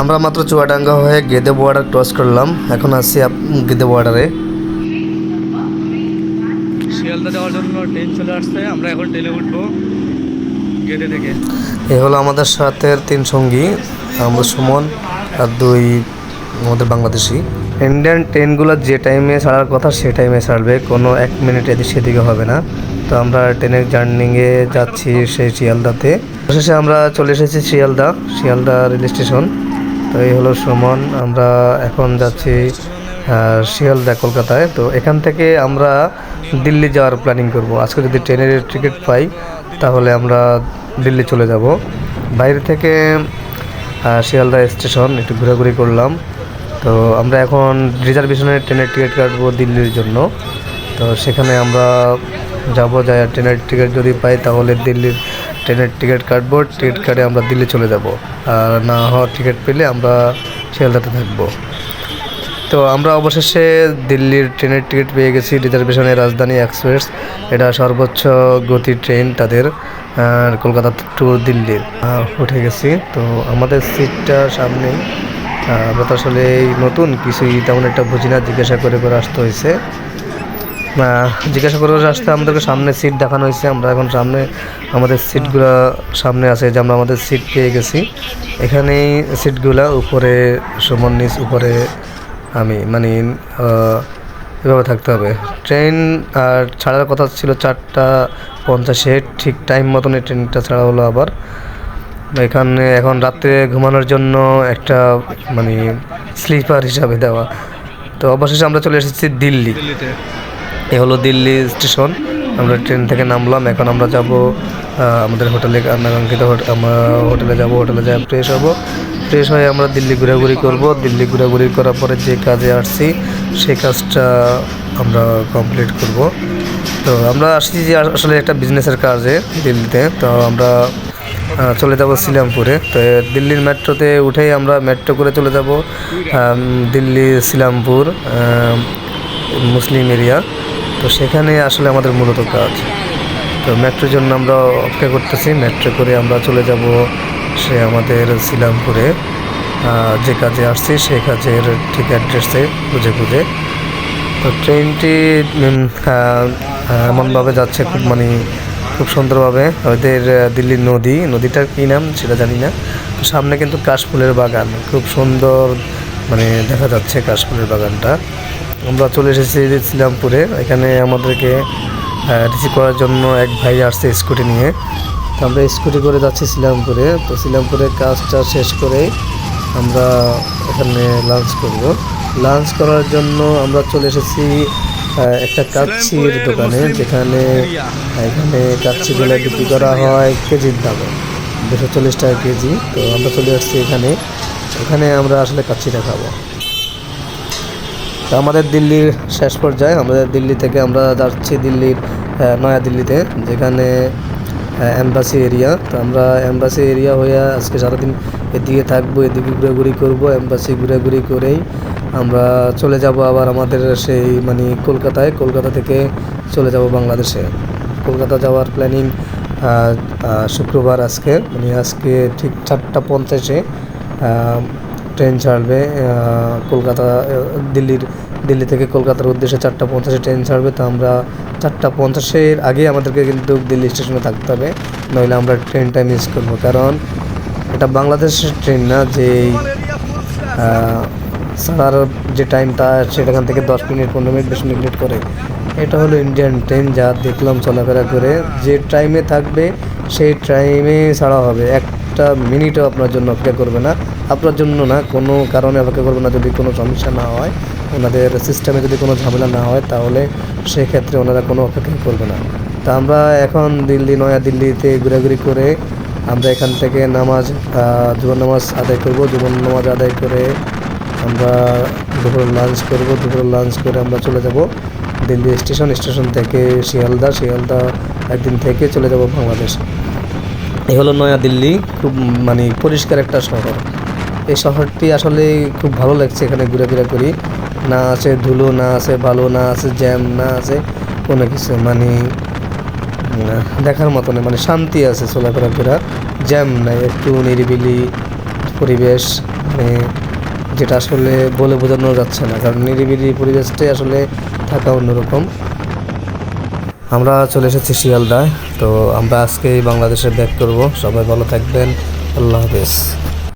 আমরা মাত্র চুয়াডাঙ্গা হয়ে গেদে বর্ডার ক্রস করলাম। এখন আসছি গেদে বর্ডারে শিয়ালদা যাওয়ার জন্য ট্রেন চলে আসছে। আমরা এখন ট্রেনে উঠবো গেটে থেকে। এ হলো আমাদের সাথে তিন সঙ্গী আমরা সুমন আর দুই আমাদের বাংলাদেশি। ইন্ডিয়ান ট্রেনগুলো যে টাইমে ছাড়ার কথা সে টাইমে ছাড়বে। কোনো এক মিনিট এদিক সেদিকে হবে না। তো আমরা ট্রেনের জার্নিংয়ে যাচ্ছি সেই শিয়ালদাতে। অবশেষে আমরা চলে এসেছি শিয়ালদা শিয়ালদা রেল স্টেশন তো এই হলো সুমন, আমরা এখন যাচ্ছি শিয়ালদা, কলকাতায়। তো এখান থেকে আমরা দিল্লি যাওয়ার প্ল্যানিং করব। আজকে যদি ট্রেনের টিকিট পাই, তাহলে আমরা দিল্লি চলে যাব। বাইরে থেকে শিয়ালদা স্টেশন একটু ঘোরাঘুরি করলাম। তো আমরা এখন রিজার্ভেশনের ট্রেনের টিকিট কাটবো দিল্লির জন্য। তো সেখানে আমরা যাব যাই ট্রেনের টিকিট যদি পাই, তাহলে দিল্লির ট্রেনের টিকিট কাটবো, টিকিট কাটে আমরা দিল্লি চলে যাব। আর না হওয়ার টিকিট পেলে আমরা শিয়ালদাতে থাকব। তো আমরা অবশেষে দিল্লির ট্রেনের টিকিট পেয়ে গেছি রিজার্ভেশনের রাজধানী এক্সপ্রেস। এটা সর্বোচ্চ গতির ট্রেন তাদের কলকাতা টু দিল্লির। উঠে গেছি। তো আমাদের সিটটা সামনেই আমরা তো আসলে এই নতুন, কিছুই তেমন একটা বুঝি না, জিজ্ঞাসা করে করে আসতে হয়েছে। জিজ্ঞাসা করে আসতে আমাদেরকে সামনে সিট দেখানো হয়েছে। আমরা এখন সামনে, আমাদের সিটগুলো সামনে আছে যে আমরা আমাদের সিট পেয়ে গেছি। এখানেই সিটগুলা উপরে, সমান নিচ, উপরে আমি মানে এভাবে থাকতে হবে। ট্রেন আর ছাড়ার কথা ছিল চারটা পঞ্চাশে, ঠিক টাইম মতন এই ট্রেনটা ছাড়া হলো আবার। এখানে এখন রাত্রে ঘুমানোর জন্য একটা মানে স্লিপার হিসাবে দেওয়া। তো অবশেষে আমরা চলে এসেছি দিল্লি। এ হলো দিল্লি স্টেশন। আমরা ট্রেন থেকে নামলাম, এখন আমরা যাব আমাদের হোটেলে আকাঙ্ক্ষিত আমরা হোটেলে যাব, হোটেলে যাই ফ্রেশ হব। ফ্রেশ হয়ে আমরা দিল্লি ঘোরাঘুরি করব। দিল্লি ঘোরাঘুরি করার পরে যে কাজে আসছি সেই কাজটা আমরা কমপ্লিট করব। তো আমরা আসছি যে আসলে একটা বিজনেসের কাজে দিল্লিতে। তো আমরা চলে যাব সিলামপুরে। তো দিল্লির মেট্রোতে উঠেই আমরা মেট্রো করে চলে যাব দিল্লি, সিলামপুর মুসলিম এরিয়া। তো সেখানে আসলে আমাদের মূলত কাজ। তো মেট্রোর জন্য আমরা অপেক্ষা করতেছি। মেট্রো করে আমরা চলে যাব সে আমাদের সিলামপুরে। যে কাজে আসছি সেই কাজের ঠিক অ্যাড্রেসে খুঁজে খুঁজে। তো ট্রেনটি এমনভাবে যাচ্ছে খুব মানে খুব সুন্দরভাবে। ওদের দিল্লির নদী। নদীটার কী নাম সেটা জানি না। সামনে কিন্তু কাশফুলের বাগান। খুব সুন্দর মানে দেখা যাচ্ছে কাশফুলের বাগানটা। আমরা চলে এসেছি শ্রীরামপুরে। এখানে আমাদেরকে রিসিভ করার জন্য এক ভাই আসছে স্কুটি নিয়ে। তো আমরা স্কুটি করে যাচ্ছি শ্রীরামপুরে। তো শ্রীরামপুরে কাজটা শেষ করেই আমরা এখানে লাঞ্চ করব। লাঞ্চ করার জন্য আমরা চলে এসেছি একটা কাচ্ছির দোকানে যেখানে এখানে কাচ্ছিগুলো বিক্রি করা হয় কেজির দামে। দুশো চল্লিশ টাকা কেজি। তো আমরা চলে আসছি এখানে। এখানে আমরা আসলে কাচ্ছিটা খাব। তো আমাদের দিল্লির শেষ পর্যায়ে আমাদের দিল্লি থেকে আমরা যাচ্ছি দিল্লির আহ, নয়া দিল্লিতে যেখানে অ্যাম্বাসি এরিয়া তো আমরা অ্যাম্বাসি এরিয়া হয়ে আজকে সারাদিন এদিকে থাকব এদিকে ঘুরাঘুরি করব। অ্যাম্বাসি ঘুরাঘুরি করেই আমরা চলে যাব আবার আমাদের সেই মানে কলকাতায়। কলকাতা থেকে চলে যাব বাংলাদেশে। কলকাতা যাওয়ার প্ল্যানিং শুক্রবার আজকে। মানে আজকে ঠিক চারটা পঞ্চাশে ট্রেন ছাড়বে কলকাতা দিল্লির, দিল্লি থেকে কলকাতার উদ্দেশ্যে চারটা পঞ্চাশে ট্রেন ছাড়বে, তো আমরা চারটা পঞ্চাশের আগে আমাদেরকে কিন্তু দিল্লি স্টেশনে থাকতে হবে, নইলে আমরা ট্রেনটা মিস করব। কারণ এটা বাংলাদেশের ট্রেন না, যে ছাড়ার যে টাইমটা সেটাখান থেকে দশ মিনিট, পনেরো মিনিট, বিশ মিনিট করে। এটা হলো ইন্ডিয়ান ট্রেন, যা দেখলাম চলাফেরা করে। যে টাইমে থাকবে, সেই টাইমে ছাড়া হবে। একটা মিনিটও আপনার জন্য অপেক্ষা করবে না। আপনার জন্য না, কোনো কারণে অপেক্ষা করবে না যদি কোনো সমস্যা না হয়, ওনাদের সিস্টেমে যদি কোনো ঝামেলা না হয়, তাহলে সেক্ষেত্রে ওনারা কোনো অপেক্ষাই করবে না। তা আমরা এখন দিল্লি, নয়া দিল্লিতে ঘোরাঘুরি করে আমরা এখান থেকে নামাজ জীবন নামাজ আদায় করব। জীবন নামাজ আদায় করে আমরা দুপুর লাঞ্চ করব। দুপুর লাঞ্চ করে আমরা চলে যাব দিল্লি স্টেশন। স্টেশন থেকে শিয়ালদা। শিয়ালদা একদিন থেকে চলে যাব বাংলাদেশ। এই হলো নয়া দিল্লি খুব মানে পরিষ্কার একটা শহর। এই শহরটি আসলে খুব ভালো লাগছে এখানে ঘুরে করি। না আছে ধুলো, না আছে ভালো না আছে জ্যাম, না আছে কোনো কিছু। মানে দেখার মতো না মানে শান্তি আছে চলাফেরা করা জ্যাম নাই, একটু নিরিবিলি পরিবেশ। মানে যেটা আসলে বলে বোঝানো যাচ্ছে না। কারণ নিরিবিলি পরিবেশটাই আসলে থাকা অন্যরকম। আমরা চলে এসেছি শিয়ালদায়, তো আমরা আজকেই বাংলাদেশে ব্যাক করব। সবাই ভালো থাকবেন। আল্লাহ হাফেজ।